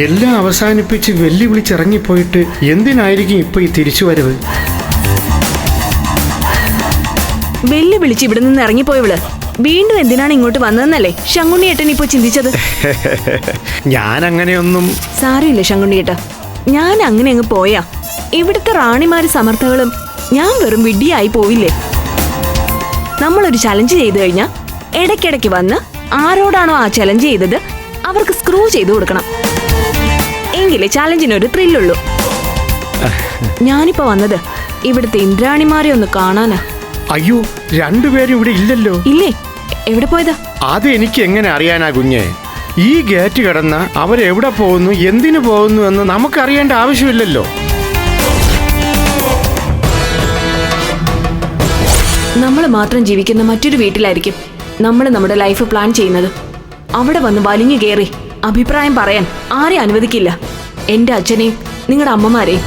എല്ലാം അവസാനിപ്പിച്ച് വെല്ലുവിളിച്ചിറങ്ങിപ്പോയിട്ട് എന്തിനായിരിക്കും ഇപ്പൊ ഈ തിരിച്ചുവരവ്? വരവ് വെല്ലുവിളിച്ച് ഇവിടെ നിന്ന് ഇറങ്ങിപ്പോയവൾ. വീണ്ടും എന്തിനാണ് ഇങ്ങോട്ട് വന്നതെന്നല്ലേ ശങ്കുണ്ണിയേട്ടൻ ഇപ്പൊ ചിന്തിച്ചത്? ഞാൻ അങ്ങനെയൊന്നും സാരമില്ല ശങ്കുണ്ണിയേട്ട. ഞാൻ അങ്ങനെ അങ്ങ് പോയാ. ഇവിടുത്തെ റാണിമാര് സമർത്ഥകളും ഞാൻ വെറും വിഡ്ഢിയായി പോവില്ലേ? നമ്മളൊരു ചലഞ്ച് ചെയ്തു കഴിഞ്ഞാൽ ഇടയ്ക്കിടയ്ക്ക് വന്ന് ആരോടാണോ ആ ചലഞ്ച് ചെയ്തത് അവർക്ക് സ്ക്രൂ ചെയ്തു കൊടുക്കണം. എങ്കിലേ ചാലഞ്ചിനൊരു ത്രില്ലുള്ളൂ ഞാനിപ്പോ വന്നത് ഇവിടുത്തെ ഇന്ദ്രാണിമാരെ ഒന്ന് കാണാനാ. അയ്യോ രണ്ടുപേരും ഇവിടെ ഇല്ലല്ലോ. ഇല്ലേ? എവിടെ പോയതാ? അത് എനിക്ക് എങ്ങനെ അറിയാനാ കുഞ്ഞെ? ഈ ഗേറ്റ് കടന്ന അവരെവിടെ പോകുന്നു എന്തിനു പോകുന്നു എന്ന് നമുക്ക് അറിയേണ്ട ആവശ്യമില്ലല്ലോ. നമ്മൾ മാത്രം ജീവിക്കുന്ന മറ്റൊരു വീട്ടിലായിരിക്കും നമ്മൾ നമ്മുടെ ലൈഫ് പ്ലാൻ ചെയ്യുന്നത്. അവിടെ വന്ന് വലിഞ്ഞു കയറി. അഭിപ്രായം പറയാൻ ആരെ അനുവദിക്കില്ല? എന്റെ അച്ഛനെയും നിങ്ങളുടെ അമ്മമാരെയും.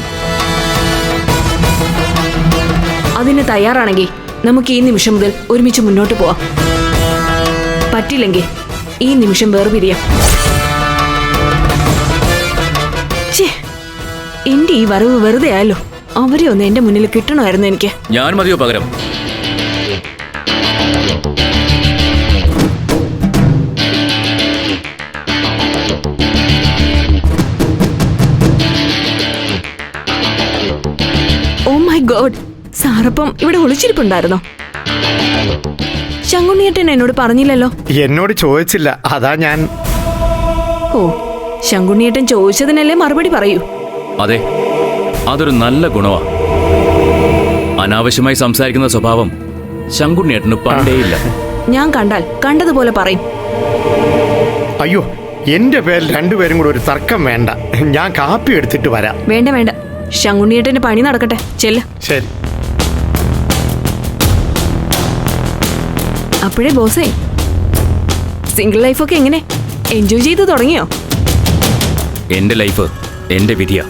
അതിന് തയ്യാറാണെങ്കിൽ നമുക്ക് ഈ നിമിഷം മുതൽ ഒരുമിച്ച് മുന്നോട്ട് പോവാം. പറ്റില്ലെങ്കിൽ ഈ നിമിഷം വേർപിരിയാം. എന്റെ ഈ വരവ് വെറുതെ ആയല്ലോ. അവരെ ഒന്ന് എന്റെ മുന്നിൽ കിട്ടണമായിരുന്നു എനിക്ക്. ഞാൻ മതിയോ പകരം? ഗോഡ് സാറപ്പം ഇവിടെ ഒളിച്ചിരിപ്പുണ്ടായിരുന്നോ? ശങ്കുണ്ണിയേട്ടൻ എന്നോട് പറഞ്ഞില്ലല്ലോ. എന്നോട് ചോദിച്ചില്ല അതാ ഞാൻ. ഓ ശങ്കുണ്ണിയേട്ടൻ ചോദിച്ചതിനല്ലേ മറുപടി പറയൂ? അതെ അതൊരു നല്ല ഗുണമാ അനാവശ്യമായി സംസാരിക്കുന്ന സ്വഭാവം ശങ്കുണ്ണിയേട്ടന് പണ്ടേയില്ല ഞാൻ കണ്ടാൽ കണ്ടതുപോലെ പറയും. അയ്യോ എന്റെ പേരിൽ രണ്ടുപേരും കൂടെ ഒരു തർക്കം വേണ്ട. ഞാൻ കാപ്പി എടുത്തിട്ട് വരാം. വേണ്ട വേണ്ട. ശങ്കുണ്ണിയേട്ടന്റെ പണി നടക്കട്ടെ. ചെല്ല. ശരി. അപ്പോഴേ ബോസേ സിംഗിൾ ലൈഫൊക്കെ എങ്ങനെ? എൻജോയ് ചെയ്ത് തുടങ്ങിയോ? എന്റെ ലൈഫ് എന്റെ വിധിയാ.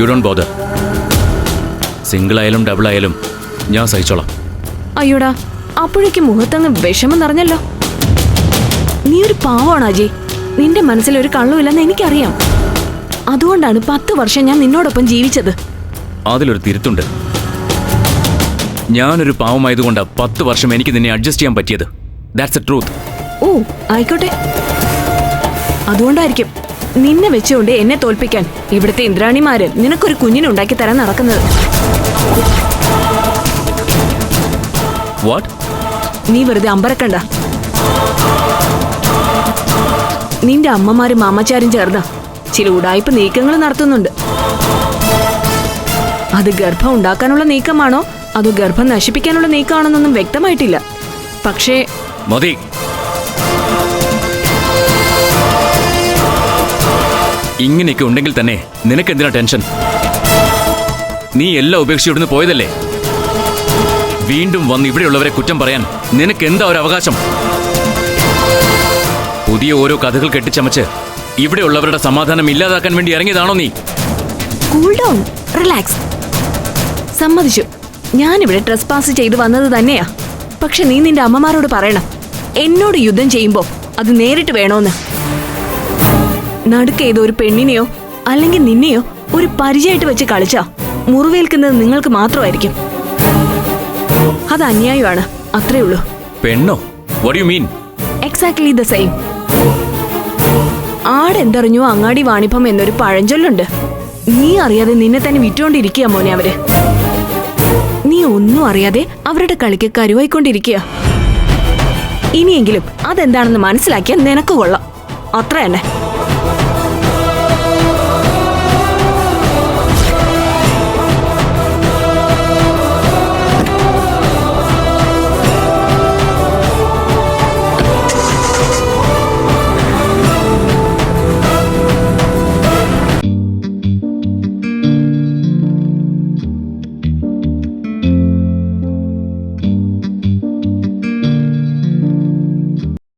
യു ഡോൺ ബോദർ സിംഗിൾ ആയാലും ഡബിൾ ആയാലും ഞാൻ സഹിച്ചോളാം. അയ്യോടാ അപ്പോഴേക്ക് മുഖത്തങ്ങ് വിഷമം നിറഞ്ഞല്ലോ. നീ ഒരു പാവമാണ് അജയ്. നിന്റെ മനസ്സിൽ ഒരു കള്ളുമില്ലെന്ന് എനിക്കറിയാം. അതുകൊണ്ടാണ് പത്ത് വർഷം ഞാൻ നിന്നോടൊപ്പം ജീവിച്ചത്. അതിലൊരു തിരുത്തുണ്ട്. ഞാനൊരു പാവമായതുകൊണ്ട് പത്ത് വർഷം എനിക്ക് നിന്നെ അഡ്ജസ്റ്റ് ചെയ്യാൻ പറ്റിയത്. ദാറ്റ്സ് എ ട്രൂത്ത് ഓ ആയിക്കോട്ടെ. അതുകൊണ്ടായിരിക്കും നിന്നെ വെച്ചുകൊണ്ട് എന്നെ തോൽപ്പിക്കാൻ ഇവിടുത്തെ ഇന്ദ്രാണിമാര് നിനക്കൊരു കുഞ്ഞിനെ ഉണ്ടാക്കി തരാൻ നടക്കുന്നത്. വാട്ട് നീ വെറുതെ അമ്പരക്കണ്ട. നിന്റെ അമ്മമാരും മാമച്ചാരും ചേർന്ന് ചില ഉടായ്പ നീക്കങ്ങൾ നടത്തുന്നുണ്ട്. അത് ഗർഭം ഉണ്ടാക്കാനുള്ള നീക്കമാണോ? അതോ ഗർഭം നശിപ്പിക്കാനുള്ള നീക്കമാണെന്നൊന്നും വ്യക്തമായിട്ടില്ല. പക്ഷേ മതി. ഇങ്ങനെയൊക്കെ ഉണ്ടെങ്കിൽ തന്നെ നിനക്കെന്തിനാ ടെൻഷൻ? നീ എല്ലാം ഉപേക്ഷിച്ച് ഉപേക്ഷിച്ചിവിടുന്ന് പോയതല്ലേ? വീണ്ടും വന്ന് ഇവിടെയുള്ളവരെ കുറ്റം പറയാൻ നിനക്ക് എന്താ ഒരു അവകാശം? പുതിയ ഓരോ കഥകൾ കെട്ടിച്ചമച്ച് ഇവിടെയുള്ളവരുടെ സമാധാനം ഇല്ലാതാക്കാൻ വേണ്ടി ഇറങ്ങിയതാണോ നീ? കൂൾ ഡൗൺ റിലാക്സ് സമ്മതിച്ചു. ഞാനിവിടെ ട്രസ് പാസ് ചെയ്ത് വന്നത് തന്നെയാ. പക്ഷെ നീ നിന്റെ അമ്മമാരോട് പറയണം. എന്നോട് യുദ്ധം ചെയ്യുമ്പോ അത് നേരിട്ട് വേണോന്ന്. നടുക്കേത് ഒരു പെണ്ണിനെയോ അല്ലെങ്കിൽ നിന്നെയോ ഒരു പരിചയമായിട്ട് വെച്ച് കളിച്ചാ മുറിവേൽക്കുന്നത് നിങ്ങൾക്ക് മാത്രമായിരിക്കും. അത് അന്യായമാണ്. അത്രേ ഉള്ളൂ. പെണ്ണോ? What you mean exactly the same ആടെന്തറിഞ്ഞു അങ്ങാടി വാണിഭം എന്നൊരു പഴഞ്ചൊല്ലുണ്ട്. നീ അറിയാതെ നിന്നെ തന്നെ വിറ്റുകൊണ്ടിരിക്കുക മോനെ അവർ. നീ ഒന്നും അറിയാതെ അവരുടെ കളിക്ക് കരുവായിക്കൊണ്ടിരിക്കുക. ഇനിയെങ്കിലും അതെന്താണെന്ന് മനസ്സിലാക്കിയാൽ നിനക്ക് കൊള്ളാം. അത്ര തന്നെ